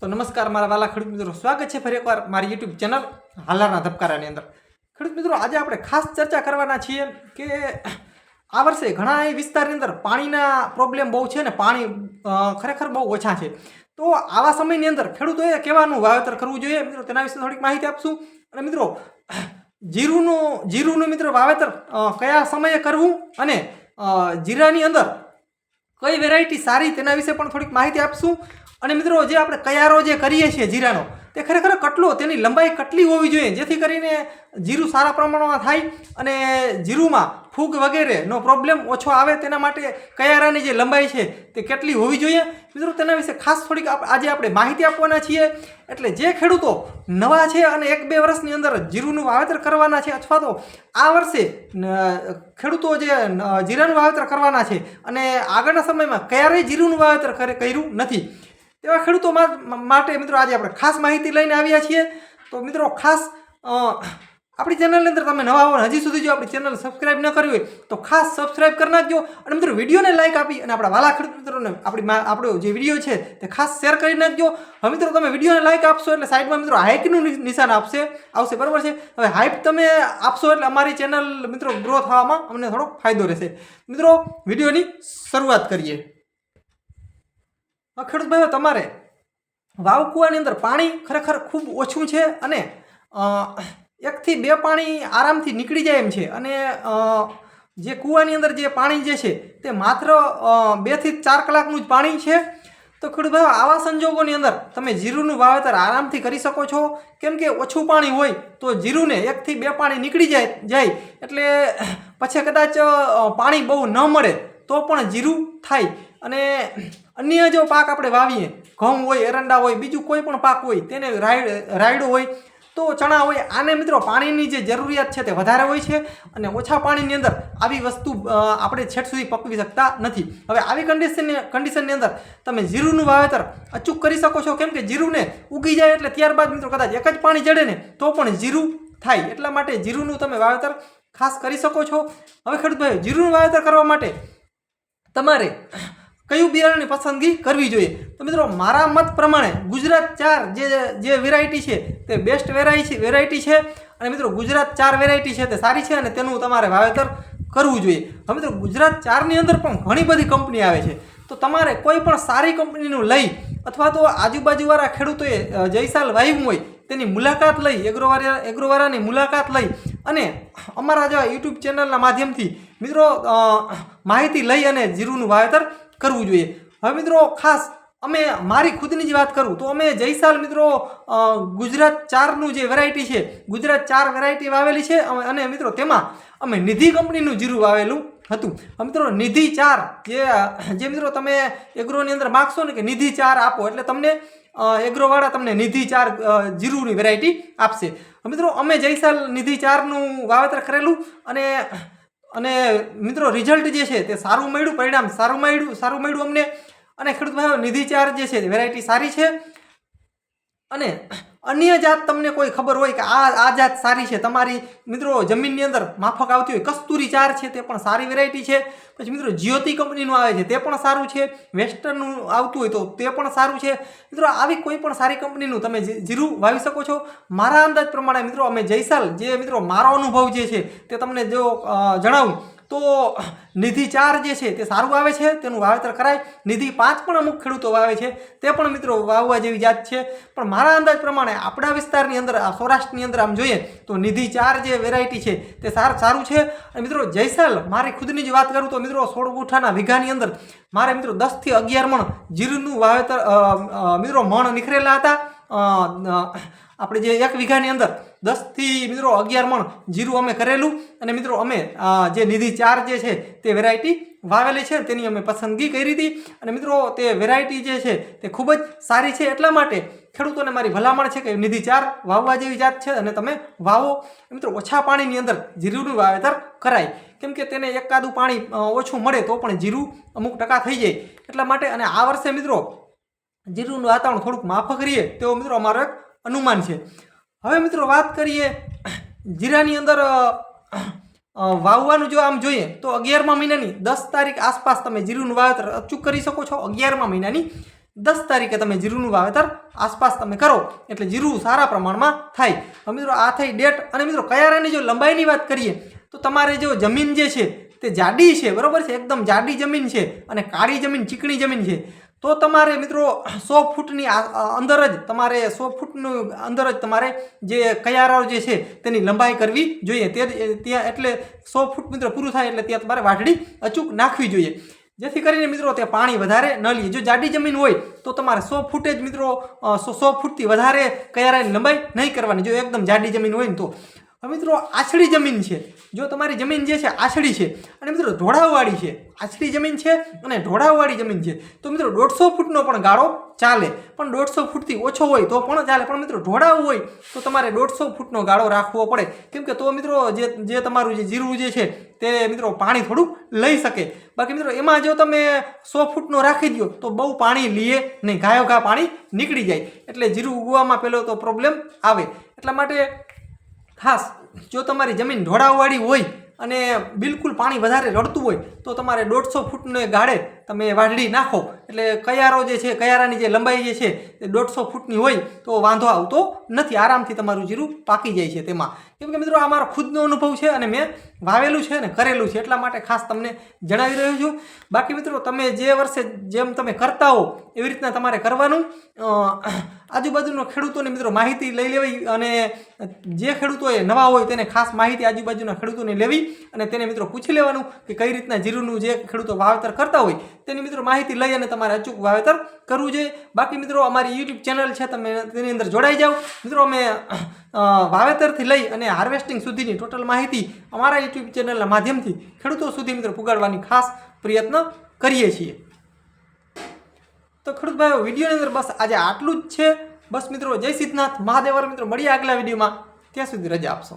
તો નમસ્કાર, મારા વાલા ખેડૂત મિત્રો. સ્વાગત છે ફરી એકવાર મારી યુટ્યુબ ચેનલ હાલારના ધબકારાની અંદર. ખેડૂત મિત્રો, આજે આપણે ખાસ ચર્ચા કરવાના છીએ કે આ વર્ષે ઘણા એ વિસ્તારની અંદર પાણીના પ્રોબ્લેમ બહુ છે ને પાણી ખરેખર બહુ ઓછા છે. તો આવા સમયની અંદર ખેડૂતોએ કેવાનું વાવેતર કરવું જોઈએ. મિત્રો, તેના વિશે થોડીક માહિતી આપશું. અને મિત્રો, જીરુનું જીરુનું મિત્રો વાવેતર કયા સમયે કરવું અને જીરાની અંદર કઈ વેરાયટી સારી તેના વિશે પણ થોડીક માહિતી આપશું. અને મિત્રો, જે આપણે કયારો જે કરીએ છીએ જીરાનો, તે ખરેખર કટલો, તેની લંબાઈ કટલી હોવી જોઈએ? જેથી કરીને જીરું સારા પ્રમાણમાં થાય અને જીરુંમાં ફૂગ વગેરેનો પ્રોબ્લેમ ઓછો આવે તેના માટે કયારાની જે લંબાઈ છે, તે કેટલી હોવી જોઈએ? મિત્રો, તેના વિશે ખાસ થોડીક આજે આપણે માહિતી આપવાના છીએ. એટલે જે ખેડૂતો નવા છે અને એક બે વર્ષની અંદર જીરુંનું વાવેતર કરવાના છે, અથવા તો આ વર્ષે ખેડૂતો જે જીરાનું વાવેતર કરવાના છે અને આગળના સમયમાં ક્યારેય જીરુંનું વાવેતર કરે, કર્યું નથી. તેવા ખેડૂતો માટે મિત્રો આજે આપણે ખાસ માહિતી લઈને આવ્યા છીએ. તો મિત્રો ખાસ આપણી ચેનલની અંદર તમે નવા અને હજી સુધી જો આપણી ચેનલ સબસ્ક્રાઇબ ન કરી હોય, તો ખાસ સબસ્ક્રાઇબ કરી નાખજો. અને મિત્રો વિડીયોને લાઇક આપી અને આપણા વાલા ખેડૂત મિત્રોને આપણી આપણો જે વીડિયો છે તે ખાસ શેર કરી નાખજો. હવે મિત્રો તમે વિડીયોને લાઇક આપશો એટલે સાઈડમાં મિત્રો હાઇકનું નિશાન આપશે, આવશે, બરાબર છે? હવે હાઇપ તમે આપશો એટલે અમારી ચેનલ મિત્રો ગ્રો થવામાં અમને થોડો ફાયદો રહેશે. મિત્રો વિડીયોની શરૂઆત કરીએ. ખેડૂત ભાઈઓ, તમારે વાવ કૂવાની અંદર પાણી ખરેખર ખૂબ ઓછું છે અને એકથી બે પાણી આરામથી નીકળી જાય એમ છે. અને જે કૂવાની અંદર જે પાણી જે છે તે માત્ર બેથી ચાર કલાકનું જ પાણી છે. તો ખેડૂત ભાઈઓ, આવા સંજોગોની અંદર તમે જીરુનું વાવેતર આરામથી કરી શકો છો. કેમ કે ઓછું પાણી હોય તો જીરુને એકથી બે પાણી નીકળી જાય જાય. એટલે, પછી કદાચ પાણી બહુ ન મળે તો પણ જીરું થાય. અને અન્ય જો પાક આપણે વાવીએ, ઘઉં હોય, એરંડા હોય, બીજું કોઈ પણ પાક હોય, તેને રાયડ, રાયડો હોય, તો ચણા હોય, આને મિત્રો પાણીની જે જરૂરિયાત છે તે વધારે હોય છે અને ઓછા પાણીની અંદર આવી વસ્તુ આપણે છેટ સુધી પકવી શકતા નથી. હવે આવી કન્ડિશન કન્ડિશનની અંદર તમે જીરુનું વાવેતર અચૂક કરી શકો છો. કેમ કે જીરુને ઉગી જાય એટલે ત્યારબાદ મિત્રો કદાચ એક જ પાણી જડે ને, તો પણ જીરું થાય. એટલા માટે જીરુનું તમે વાવેતર ખાસ કરી શકો છો. હવે ખેડૂત ભાઈ જીરુનું વાવેતર કરવા માટે તમારે કયું બિયારણની પસંદગી કરવી જોઈએ? તો મિત્રો, મારા મત પ્રમાણે ગુજરાત ચાર જે જે વેરાયટી છે તે બેસ્ટ વેરાયટી વેરાયટી છે. અને મિત્રો, ગુજરાત ચાર વેરાયટી છે તે સારી છે અને તેનું તમારે વાવેતર કરવું જોઈએ. હવે મિત્રો, ગુજરાત ચારની અંદર પણ ઘણી બધી કંપની આવે છે. તો તમારે કોઈ પણ સારી કંપનીનું લઈ અથવા તો આજુબાજુવાળા ખેડૂતોએ જયસાલ વાવ્યું હોય તેની મુલાકાત લઈ એગ્રોવાળા એગ્રોવાળાની મુલાકાત લઈ અને અમારા જેવા યુટ્યુબ ચેનલના માધ્યમથી મિત્રો માહિતી લઈ અને જીરુનું વાવેતર કરવું જોઈએ. હવે મિત્રો ખાસ અમે મારી ખુદની જ વાત કરું તો અમે જયસાલ મિત્રો ગુજરાત ચારનું જે વેરાયટી છે, ગુજરાત ચાર વેરાયટી વાવેલી છે અને મિત્રો તેમાં અમે નિધિ કંપનીનું જીરું વાવેલું હતું. મિત્રો નિધિ ચાર જે જે મિત્રો તમે એગ્રોની અંદર માગશો ને કે નિધિ ચાર આપો એટલે તમને એગ્રોવાળા તમને નિધિ ચાર જીરુંની વેરાયટી આપશે. મિત્રો અમે જયસાલ નિધિ ચારનું વાવેતર કરેલું અને અને મિત્રો રિઝલ્ટ જે છે તે સારું મળ્યું, પરિણામ સારું મળ્યું સારું મળ્યું અમને. અને ખેડૂત ભાઈઓ, નિધિ ચાર જે છે વેરાયટી સારી છે. અને અન્ય જાત તમને કોઈ ખબર હોય કે આ આ જાત સારી છે. તમારી મિત્રો જમીનની અંદર માફક આવતી હોય, કસ્તુરી ચાર છે તે પણ સારી વેરાયટી છે. પછી મિત્રો જ્યોતિ કંપનીનું આવે છે તે પણ સારું છે. વેસ્ટર્નનું આવતું હોય તો તે પણ સારું છે. મિત્રો આવી કોઈ પણ સારી કંપનીનું તમે જીરું વાવી શકો છો. મારા અંદાજ પ્રમાણે મિત્રો અમે જયસાલ જે મિત્રો મારો અનુભવ જે છે તે તમને જો જણાવું. તો નિધિ ચાર જે છે તે સારું આવે છે, તેનું વાવેતર કરાય. નિધિ પાંચ પણ અમુક ખેડૂતો વાવે છે, તે પણ મિત્રો વાવવા જેવી જાત છે. પણ મારા અંદાજ પ્રમાણે આપણા વિસ્તારની અંદર, આ સૌરાષ્ટ્રની અંદર આમ જોઈએ તો નિધિ ચાર જે વેરાયટી છે તે સાર, સારું છે. અને મિત્રો જયસાલ, મારી ખુદની જ વાત કરું તો મિત્રો સોળ ગુઠાના વીઘાની અંદર મારે મિત્રો દસથી અગિયાર મણ જીરુનું વાવેતર મિત્રો મણ નીકળેલા હતા. આપણે જે એક વીઘાની અંદર દસથી મિત્રો અગિયાર મણ જીરું અમે કરેલું. અને મિત્રો અમે જે નિધિ ચાર જે છે તે વેરાયટી વાવેલી છે. તેની અમે પસંદગી કરી હતી. અને મિત્રો તે વેરાયટી જે છે તે ખૂબ જ સારી છે એટલા માટે ખેડૂતોને મારી ભલામણ છે કે નિધિ ચાર વાવવા જેવી જાત છે અને તમે વાવો. મિત્રો ઓછા પાણીની અંદર જીરુંનું વાવેતર કરાય. કેમ કે તેને એકાદું પાણી ઓછું મળે તો પણ જીરું અમુક ટકા થઈ જાય. એટલા માટે અને આ વર્ષે મિત્રો જીરુંનું વાતાવરણ થોડુંક માફક રહીએ તેવો મિત્રો અમારો એક અનુમાન છે. હવે મિત્રો વાત કરીએ જીરાની અંદર વાવવાનું જો આમ જોઈએ, તો અગિયારમા મહિનાની દસ તારીખ આસપાસ તમે જીરુનું વાવેતર અચૂક કરી શકો છો. અગિયારમા મહિનાની દસ તારીખે તમે જીરુંનું વાવેતર આસપાસ તમે કરો. એટલે જીરું સારા પ્રમાણમાં થાય. મિત્રો આ થઈ ડેટ અને મિત્રો કયારાની જો લંબાઈની વાત કરીએ, તો તમારે જો જમીન જે છે તે જાડી છે, બરાબર છે? એકદમ જાડી જમીન છે અને કાળી જમીન, ચીકણી જમીન છે. તો તમારે મિત્રો સો ફૂટની અંદર જ તમારે સો ફૂટનું અંદર જ તમારે જે કયારાઓ જે છે તેની લંબાઈ કરવી જોઈએ. તે ત્યાં એટલે સો ફૂટ મિત્રો પૂરું થાય એટલે ત્યાં તમારે વાઢડી અચૂક નાખવી જોઈએ. જેથી કરીને મિત્રો તે પાણી વધારે ન લે. જો જાડી જમીન હોય તો તમારે સો ફૂટે જ મિત્રો સો સો ફૂટથી વધારે કયારાની લંબાઈ નહીં કરવાની. જો એકદમ જાડી જમીન હોય ને તો. મિત્રો, આછડી જમીન છે. જો તમારી જમીન જે છે, આછડી છે. અને મિત્રો ઢોળાવવાળી છે. આછડી જમીન છે અને ઢોળાવવાળી જમીન છે. તો મિત્રો, દોઢસો ફૂટનો પણ ગાળો ચાલે. પણ દોઢસો ફૂટથી ઓછો હોય તો પણ ચાલે. પણ મિત્રો ઢોળાવું હોય તો તમારે દોઢસો ફૂટનો ગાળો રાખવો પડે. કેમ કે તો મિત્રો, જે જે તમારું જે જીરું જે છે, તે મિત્રો પાણી થોડું લઈ શકે. બાકી મિત્રો, એમાં જો તમે સો ફૂટનો રાખી દો તો બહુ પાણી લીએ નહીં. ઘાયો ઘા પાણી નીકળી જાય. એટલે જીરું ઉગવામાં પહેલો તો પ્રોબ્લેમ આવે. એટલા માટે ખાસ જો તમારી જમીન ઢોળાવવાળી હોય અને બિલકુલ પાણી વધારે રડતું હોય, તો તમારે દોઢસો ફૂટને ગાળે તમે વાઢડી નાખો. એટલે કયારો જે છે, કયારાની જે લંબાઈ જે છે તે દોઢસો ફૂટની હોય તો વાંધો આવતો નથી. આરામથી તમારું જીરું પાકી જાય છે તેમાં. કેમ કે મિત્રો, આ મારો ખુદનો અનુભવ છે અને મેં વાવેલું છે અને કરેલું છે. એટલા માટે ખાસ તમને જણાવી રહ્યો છું. બાકી મિત્રો, તમે જે વર્ષે જેમ તમે કરતા હો, એવી રીતના તમારે કરવાનું. આજુબાજુનો ખેડૂતોને મિત્રો માહિતી લઈ લેવી અને જે ખેડૂતોએ નવા હોય તેને ખાસ માહિતી આજુબાજુના ખેડૂતોને લેવી અને તેને મિત્રો પૂછી લેવાનું કે કઈ રીતના જીરુંનું જે ખેડૂતો વાવેતર કરતા હોય તેની મિત્રો માહિતી લઈ અને તમારે અચૂક વાવેતર કરવું જોઈએ. બાકી મિત્રો, અમારી યુટ્યુબ ચેનલ છે, તમે તેની અંદર જોડાઈ જાઓ. મિત્રો, અમે વાવેતરથી લઈ અને હાર્વેસ્ટિંગ સુધીની ટોટલ માહિતી અમારા યુટ્યુબ ચેનલના માધ્યમથી ખેડૂતો સુધી મિત્રો પુગાડવાની ખાસ પ્રયત્ન કરીએ છીએ. તો ખેડૂત ભાઈઓ વિડીયોની અંદર બસ આજે આટલું જ છે. બસ મિત્રો, જય સિદ્ધનાથ. મહાદેવર મિત્રો, મળીએ આગલા વિડીયોમાં. ત્યાં સુધી રજા આપશો.